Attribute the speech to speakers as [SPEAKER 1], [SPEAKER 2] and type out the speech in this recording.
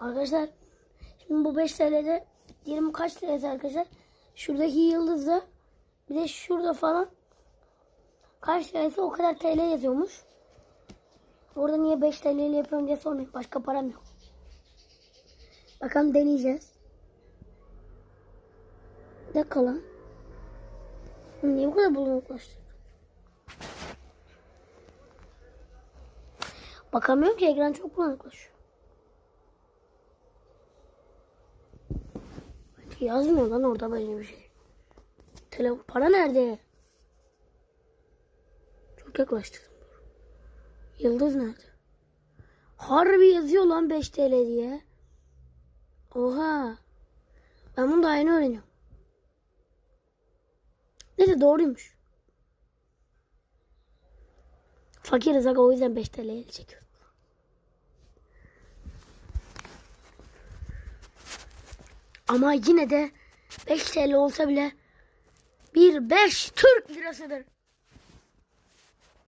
[SPEAKER 1] Arkadaşlar şimdi bu 5 TL'de 20 kaç TL'si arkadaşlar? Şuradaki yıldızda bir de şurada falan kaç TL'si o kadar TL yazıyormuş. Orada niye 5 TL ile yapıyorum diye sormayın. Başka param yok. Bakalım deneyeceğiz. Bir dakika lan. Niye bu kadar bulanıklaştı? Bakamıyorum ki ekran çok bulanıklaşıyor. Yazmıyor lan orada böyle bir şey. Telefon para nerede? Çok yaklaştırdım. Yıldız nerede? Harbi yazıyor lan 5 TL diye. Oha. Ben bunu daha yeni öğreniyorum. Neyse doğruymuş. Fakiriz aga o yüzden 5 TL'ye çekiyorum. Ama yine de 5 TL olsa bile bir 5 Türk lirasıdır.